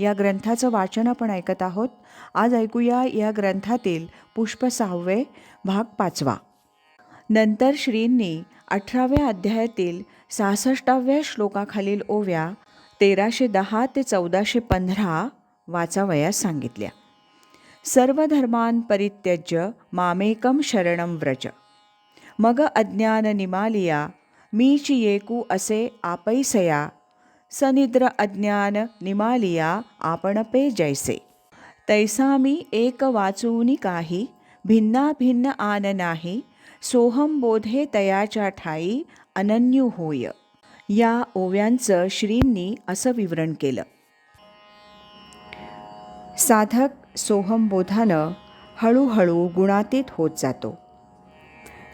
या ग्रंथाचं वाचन आपण ऐकत आहोत. आज ऐकूया या ग्रंथातील पुष्प सहावे भाग पाचवा. नंतर श्रींनी अठराव्या अध्यायातील सहासष्टाव्या श्लोकाखालील ओव्या तेराशे दहा ते चौदाशे पंधरा वाचावयास सांगितल्या. सर्व धर्मान परित्यज्य मामेकम शरणम व्रज. मग अज्ञान निमालिया मीच येकू असे आपैसया सनिद्र अज्ञान निमालिया आपण पे जैसे तैसा मी एक वाचूनी काही भिन्ना भिन्न आन नाही सोहम बोधे तयाच्या ठाई अनन्यू होय या ओव्यांचं श्रींनी असं विवरण केलं साधक सोहमबोधानं हळूहळू गुणातीत होत जातो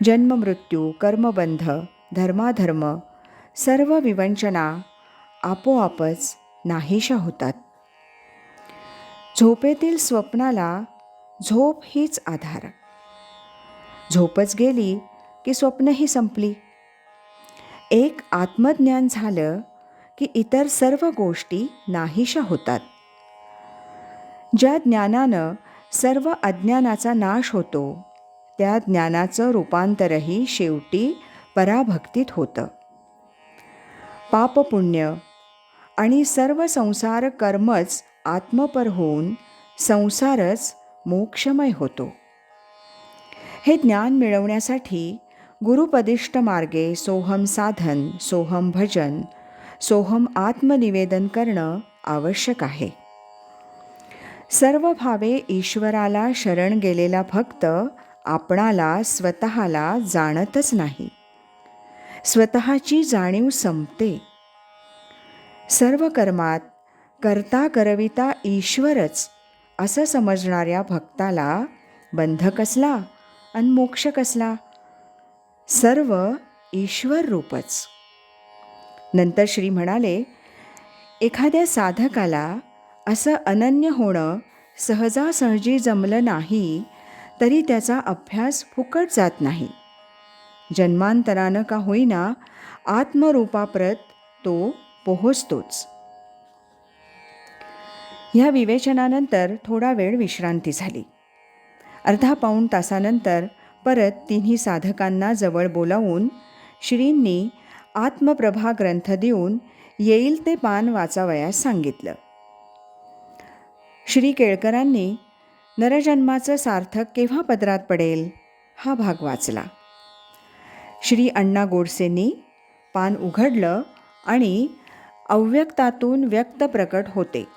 जन्ममृत्यू कर्मबंध धर्माधर्म सर्व विवंचना आपोआपच नाहीशा होतात. झोपेतील स्वप्नाला झोप हीच आधार. झोपच गेली की स्वप्नही संपली. एक आत्मज्ञान झालं की इतर सर्व गोष्टी नाहीशा होतात. ज्या ज्ञानानं सर्व अज्ञानाचा नाश होतो त्या ज्ञानाचं रूपांतरही शेवटी पराभक्तीत होतं. पापपुण्य आणि सर्व संसार कर्मच आत्मपर होऊन संसारच मोक्षमय होतो. हे ज्ञान मिळवण्यासाठी गुरुपदिष्ट मार्गे सोहम साधन सोहम भजन सोहम आत्मनिवेदन करणं आवश्यक आहे. सर्व भावे ईश्वराला शरण गेलेला भक्त आपणाला स्वतःला जाणतच नाही. स्वतःची जाणीव संपते. सर्व कर्मात करता करविता ईश्वरच असं समजणाऱ्या भक्ताला बंध कसला आणि मोक्ष कसला? सर्व ईश्वर रूपच. नंतर श्री म्हणाले एखाद्या साधकाला असं अनन्य होणं सहजासहजी जमलं नाही तरी त्याचा अभ्यास फुकट जात नाही. जन्मांतरानं का होईना आत्मरूपाप्रत तो पोहोचतोच. ह्या विवेचनानंतर थोडा वेळ विश्रांती झाली. अर्धा पाऊण तासानंतर परत तिन्ही साधकांना जवळ बोलावून श्रींनी आत्मप्रभा ग्रंथ देऊन येईल ते पान वाचावयास सांगितलं. श्री केळकरांनी नरजन्माचं सार्थक केव्हा पदरात पडेल? हा भाग वाचला. श्री अण्णा गोडसेंनी पान उघडलं आणि अव्यक्तातून व्यक्त प्रकट होते.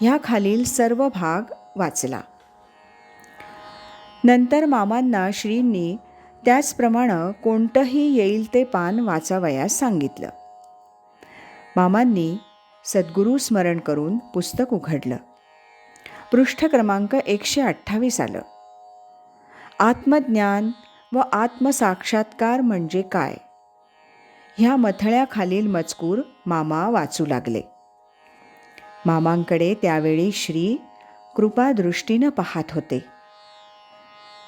ह्याखालील सर्व भाग वाचला. नंतर मामांना श्रींनी त्याचप्रमाणे कोणतंही येईल ते पान वाचावयास सांगितलं. मामांनी सद्गुरू स्मरण करून पुस्तक उघडलं. पृष्ठ क्रमांक एकशे अठ्ठावीस आलं. आत्मज्ञान व आत्मसाक्षात्कार म्हणजे काय? ह्या मथळ्याखालील मजकूर मामा वाचू लागले. मामांकडे त्यावेळी श्री कृपादृष्टीनं पाहत होते.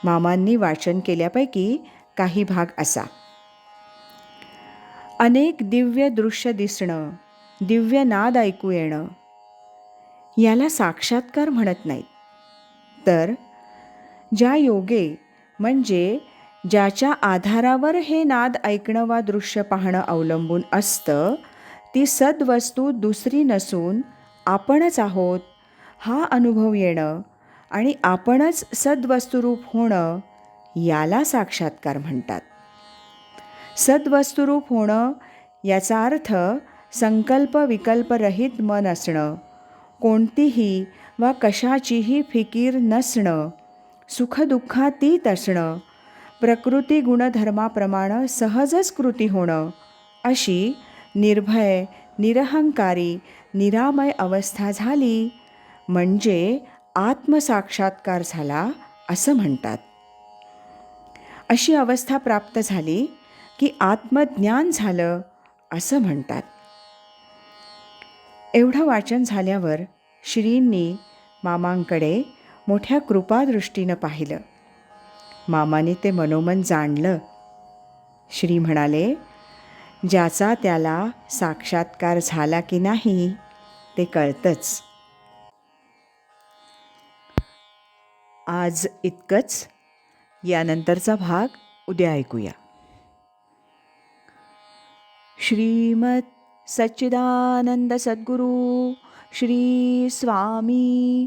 मामांनी वाचन केल्यापैकी काही भाग असा. अनेक दिव्य दृश्य दिसणं दिव्य नाद ऐकू येणं याला साक्षात्कार म्हणत नाहीत. तर ज्या योगे म्हणजे ज्याच्या आधारावर हे नाद ऐकणं वा दृश्य पाहणं अवलंबून असतं ती सद्वस्तू दुसरी नसून आपणच आहोत हा अनुभव येणं आणि आपणच सद्वस्तुरूप होणं याला साक्षात्कार म्हणतात. सद्वस्तुरूप होणं याचा अर्थ संकल्प विकल्परहित मन असणं कोणतीही वा कशाचीही फिकीर नसणं सुखदुःखातीत असणं प्रकृती गुणधर्माप्रमाणे सहजच कृती होणं. अशी निर्भय निरहंकारी निरामय अवस्था झाली. म्हणजे आत्मसाक्षात्कार झाला असं म्हणतात. अशी अवस्था प्राप्त झाली की आत्मज्ञान झालं असं म्हणतात. एवढं वाचन झाल्यावर श्रींनी मामांकडे मोठ्या कृपादृष्टीनं पाहिलं. मामाने ते मनोमन जाणलं. श्री म्हणाले ज्याचा त्याला साक्षात्कार झाला की नाही ते कळतंच. आज इतकंच. यानंतरचा भाग उद्या ऐकूया. श्रीमत सच्चिदानंद सद्गुरू श्री स्वामी